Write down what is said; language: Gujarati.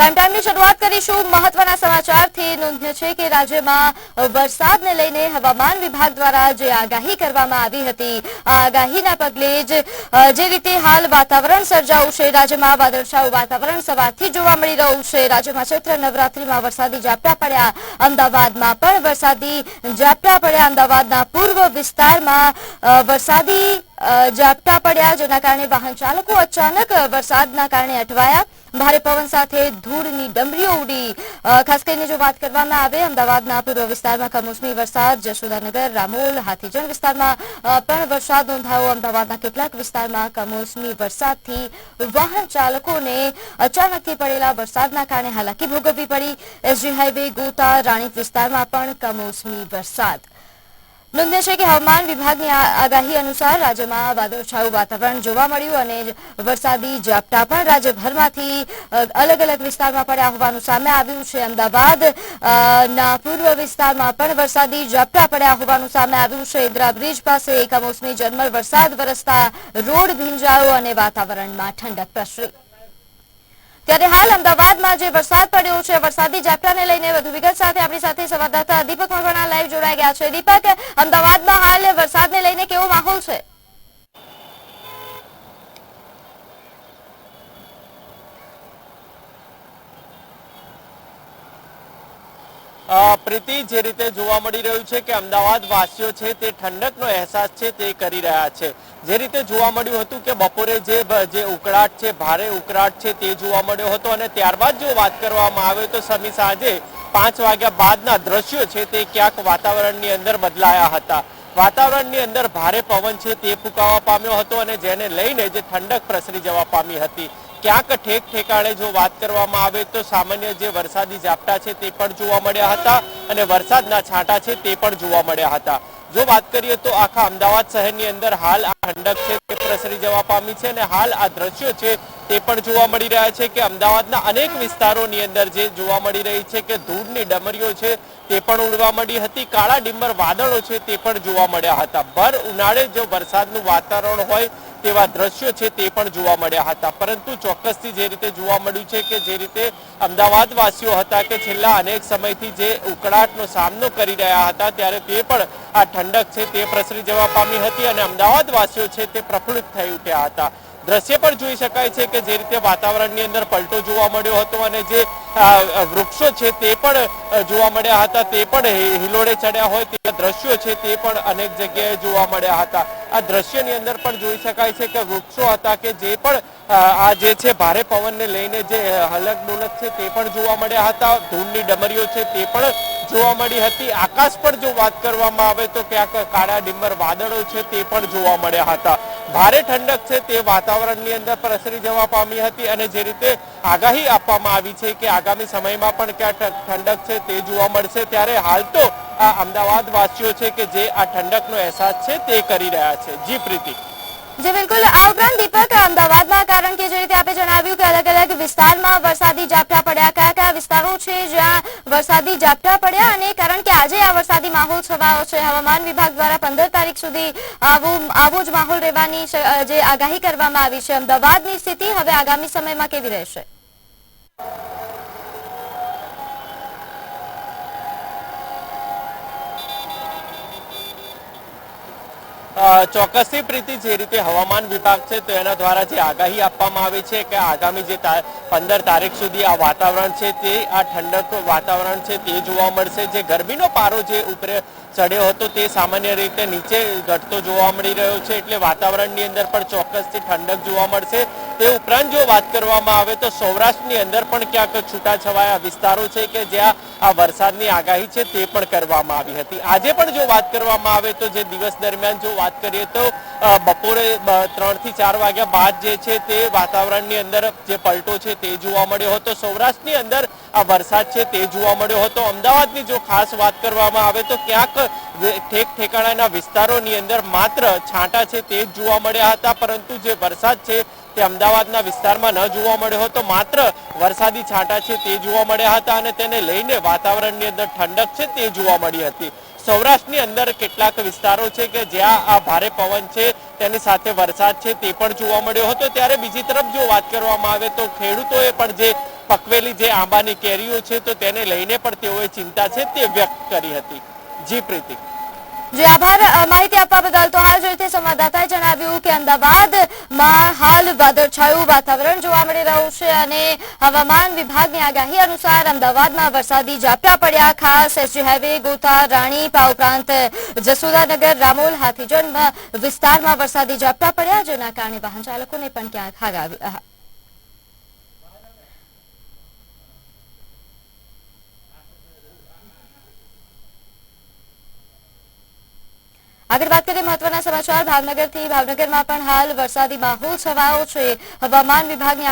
પ્રાઇમ ટાઈમની શરૂઆત કરીશું. મહત્વના સમાચારથી નોંધ્ય છે કે રાજ્યમાં વરસાદને લઈને હવામાન વિભાગ દ્વારા જે આગાહી કરવામાં આવી હતી, આ આગાહીના પગલે જ જે રીતે હાલ વાતાવરણ સર્જાયું છે, રાજ્યમાં વાદળછાયું વાતાવરણ સવારથી જોવા મળી રહ્યું છે. રાજ્યમાં ચૈત્ર નવરાત્રીમાં વરસાદી ઝાપટા પડ્યા. અમદાવાદમાં પણ વરસાદી ઝાપટા પડ્યા. અમદાવાદના પૂર્વ વિસ્તારમાં વરસાદી ઝાપટા પડ્યા. જેના કારણે વાહન ચાલકો અચાનક વરસાદના કારણે અટવાયા. ભારે પવન સાથે ધૂળની ડમરીઓ ઉડી. ખાસ કરીને જો વાત કરવામાં આવે, અમદાવાદના પૂર્વ વિસ્તારમાં કમોસમી વરસાદ, જશોદાનગર, રામોલ હાથીજણ વિસ્તારમાં પણ વરસાદ નોંધાયો. અમદાવાદના કેટલાક વિસ્તારમાં કમોસમી વરસાદથી વાહન ચાલકોને અચાનકથી પડેલા વરસાદના કારણે હાલાકી ભોગવવી પડી. એસજી હાઈવે, ગોતા, રાણીપ વિસ્તારમાં પણ કમોસમી વરસાદ. નોંધ્ય છે કે હવામાન વિભાગની આગાહી અનુસાર રાજ્યમાં વાદળછાયું વાતાવરણ જોવા મળ્યું અને વરસાદી ઝાપટા પણ રાજ્યભરમાંથી અલગ અલગ વિસ્તારમાં પડ્યા હોવાનું સામે આવ્યું છે. અમદાવાદ ના પૂર્વ વિસ્તારમાં પણ વરસાદી ઝાપટા પડ્યા હોવાનું સામે આવ્યું છે. ઇન્દ્રા બ્રિજ પાસે કમોસમી જન્મલ વરસાદ વરસતા રોડ ભીંજાયો અને વાતાવરણમાં ઠંડક પ્રસરી ત્યારે હાલ અમદાવાદમાં જે વરસાદ પડ્યો છે, વરસાદી ઝાપટાને લઈને વધુ વિગત સાથે આપણી સાથે સંવાદદાતા દીપક મકવાણા લાઈવ જોડાઈ ગયા છે. દીપક, અમદાવાદમાં હાલ વરસાદને લઈને કેવો માહોલ છે? પ્રીતિ, જે રીતે જોવા મળી રહ્યું છે કે અમદાવાદ વાસીઓ છે તે ઠંડકનો અહેસાસ છે તે કરી રહ્યા છે. જે રીતે જોવા મળ્યું હતું કે બપોરે જે જે ઉકળાટ છે, ભારે ઉકળાટ છે તે જોવા મળ્યો હતો અને ત્યારબાદ જો વાત કરવામાં આવે તો સમી સાંજે પાંચ વાગ્યા બાદના દ્રશ્યો છે તે ક્યાંક વાતાવરણની અંદર બદલાયા હતા. વાતાવરણની અંદર ભારે પવન છે તે ફૂંકાવા પામ્યો હતો અને જેને લઈને જે ઠંડક પ્રસરી જવા પામી હતી. ક્યાંક ઠેક ઠેકાણે જો વાત કરવામાં આવે તો સામાન્ય જે વરસાદી ઝાપટા છે તે પણ જોવા મળ્યા હતા અને વરસાદના છાંટા છે તે પણ જોવા મળ્યા હતા. જો વાત કરીએ તો આખા અમદાવાદ શહેરની અંદર હાલ આ ઠંડક છે તે પ્રસરી જવા પામી છે અને હાલ આ દ્રશ્યો છે તે પણ જોવા મળી રહ્યા છે કે અમદાવાદના અનેક વિસ્તારોની અંદર જે જોવા મળી રહી છે કે ધૂળની ડમરીઓ છે તે પણ ઉડવા મળી હતી. કાળા ડિમ્બર વાદળો છે તે પણ જોવા મળ્યા હતા. ભર ઉનાળે જો વરસાદનું વાતાવરણ હોય તેવા દ્રશ્યો છે તે પણ જોવા મળ્યા હતા. પરંતુ ચોક્કસથી જે રીતે જોવા મળ્યું છે કે જે રીતે અમદાવાદવાસીઓ હતા કે છેલ્લા અનેક સમયથી જે ઉકળાટનો સામનો કરી રહ્યા હતા, ત્યારે તે પણ આ ઠંડક છે તે પ્રસરી જવા પામી હતી અને અમદાવાદવાસીઓ છે તે પ્રફુલ્લિત થઈ ઉઠ્યા હતા. દ્રશ્ય પણ જોઈ શકાય છે કે જે રીતે વાતાવરણની અંદર પલટો જોવા મળ્યો હતો અને જે વૃક્ષો છે તે પણ જોવા મળ્યા હતા, તે પણ હિલોડે ચડ્યા હોય તેવા દ્રશ્યો છે તે પણ અનેક જગ્યાએ જોવા મળ્યા હતા. આ દ્રશ્યની અંદર પણ જોઈ શકાય છે કે વૃક્ષો હતા કે જે પણ આ જે છે ભારે પવનને લઈને જે હલક ડોલક છે તે પણ જોવા મળ્યા હતા. ધૂળની ડમરીઓ છે તે પણ જોવા મળી હતી. આકાશ પર જો વાત કરવામાં આવે તો ક્યાંક કાળા ડિમ્બર વાદળો છે તે પણ જોવા મળ્યા હતા. ભારે ઠંડક છે તે વાતાવરણની અંદર પ્રસરી જવા પામી હતી અને જે રીતે આગાહી આપવામાં આવી છે કે આગામી સમયમાં પણ ક્યાં ઠંડક છે તે જોવા મળશે, ત્યારે હાલ તો આ અમદાવાદ વાસીઓ છે કે જે આ ઠંડકનો અહેસાસ છે તે કરી રહ્યા છે. જી પ્રીતિ. જે, બિલકુલ. આ ઉપરાંત દીપક અમદાવાદમાં કારણ કે જે રીતે આપે જણાવ્યું કે અલગ અલગ વિસ્તારમાં વરસાદી ઝાપટા પડ્યા. કયા કયા વિસ્તારો છે જ્યાં વરસાદી ઝાપટા પડ્યા અને કારણ કે વરસાદી માહોલ છવાયો છે. હવામાન વિભાગ દ્વારા પંદર તારીખ સુધી આવું, આવો જ માહોલ રહેવાની જે આગાહી કરવામાં આવી છે. અમદાવાદની સ્થિતિ હવે આગામી સમયમાં કેવી રહેશે? ચોક્કસથી પ્રીતિ, જે રીતે હવામાન વિભાગ છે તો એના દ્વારા જે આગાહી આપવામાં આવી છે કે આગામી જે પંદર તારીખ સુધી આ વાતાવરણ છે તે, આ ઠંડક વાતાવરણ છે તે જોવા મળશે. જે ગરમીનો પારો જે ઉપરે ચડ્યો હતો તે સામાન્ય રીતે નીચે ઘટતો જોવા મળી રહ્યો છે. એટલે વાતાવરણની અંદર પણ ચોક્કસથી ઠંડક જોવા મળશે. તે ઉપરાંત જો વાત કરવામાં આવે તો સૌરાષ્ટ્રની અંદર પણ ક્યાંક છૂટાછવાયા વિસ્તારો છે કે જ્યાં આ વરસાદની આગાહી છે તે પણ કરવામાં આવી હતી. આજે પણ જો વાત કરવામાં આવે તો જે દિવસ દરમિયાન જો વાત કરીએ તો બપોરે ત્રણથી ચાર વાગ્યા બાદ જે છે તે વાતાવરણની અંદર જે પલટો છે તે જોવા મળ્યો હતો. સૌરાષ્ટ્રની અંદર આ વરસાદ છે તે જોવા મળ્યો હતો. અમદાવાદની જો ખાસ વાત કરવામાં આવે તો ક્યાંક ઠેક ઠેકાણાના વિસ્તારોની અંદર માત્ર છાંટા છે તે જોવા મળ્યા હતા. પરંતુ જે વરસાદ છે તે અમદાવાદના વિસ્તારમાં ન જોવા મળ્યો હતો. માત્ર વરસાદી છાંટા છે તે જોવા મળ્યા હતા અને તેને લઈને વાતાવરણની અંદર ઠંડક છે તે જોવા મળી હતી. સૌરાષ્ટ્રની અંદર કેટલાક વિસ્તારો છે કે જ્યાં આ ભારે પવન છે, તેની સાથે વરસાદ છે તે પણ જોવા મળ્યો હતો. ત્યારે બીજી તરફ જો વાત કરવામાં આવે તો ખેડૂતોએ પણ જે પકવેલી જે આંબાની કેરીઓ છે તો તેને લઈને પણ તેઓએ ચિંતા છે તે વ્યક્ત કરી હતી. જી પ્રીતિ. જે, આભાર. માહિતી આપવા બદલ તો હાલ જોઈતી સંવાદદાતાએ જણાવ્યું કે અમદાવાદમાં હાલ વાદળછાયું વાતાવરણ જોવા મળી રહ્યું છે અને હવામાન વિભાગની આગાહી અનુસાર અમદાવાદમાં વરસાદી ઝાપટા પડ્યા. ખાસ એસજી હાઈવે ગોતા રાણીપા ઉપરાંત જસોદાનગર, રામોલ, હાથીજન વિસ્તારમાં વરસાદી ઝાપટા પડ્યા, જેના કારણે વાહન ચાલકોને પણ ક્યાંક આગળ વાત કરીએ મહત્વના સમાચાર. ભાવનગરથી ભાવનગરમાં પણ હાલ વરસાદી માહોલ છવાયો છે. હવામાન વિભાગની